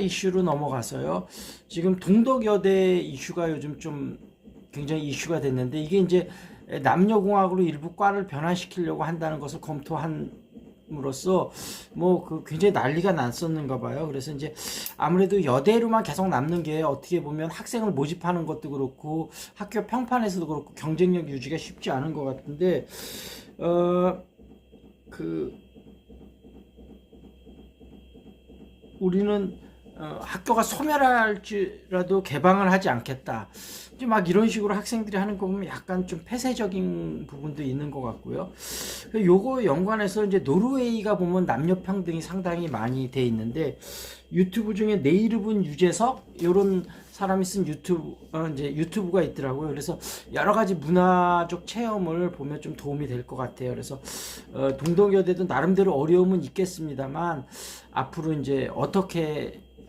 이슈로 넘어가서요. 지금 동덕여대 이슈가 요즘 좀 굉장히 이슈가 됐는데 이게 이제 남녀공학으로 일부 과를 변화시키려고 한다는 것을 검토함으로써 뭐 그 굉장히 난리가 났었는가 봐요. 그래서 이제 아무래도 여대로만 계속 남는 게 어떻게 보면 학생을 모집하는 것도 그렇고 학교 평판에서도 그렇고 경쟁력 유지가 쉽지 않은 것 같은데 어그 우리는 어, 학교가 소멸할지라도 개방을 하지 않겠다. 이제 막 이런 식으로 학생들이 하는 거 보면 약간 좀 폐쇄적인 부분도 있는 것 같고요. 요거 연관해서 이제 노르웨이가 보면 남녀 평등이 상당히 많이 돼 있는데 유튜브 중에 내 이름은 유재석 이런 사람이 쓴 유튜브 어, 이제 유튜브가 있더라고요. 그래서 여러 가지 문화적 체험을 보면 좀 도움이 될 것 같아요. 그래서 어, 동덕여대도 나름대로 어려움은 있겠습니다만 앞으로 이제 어떻게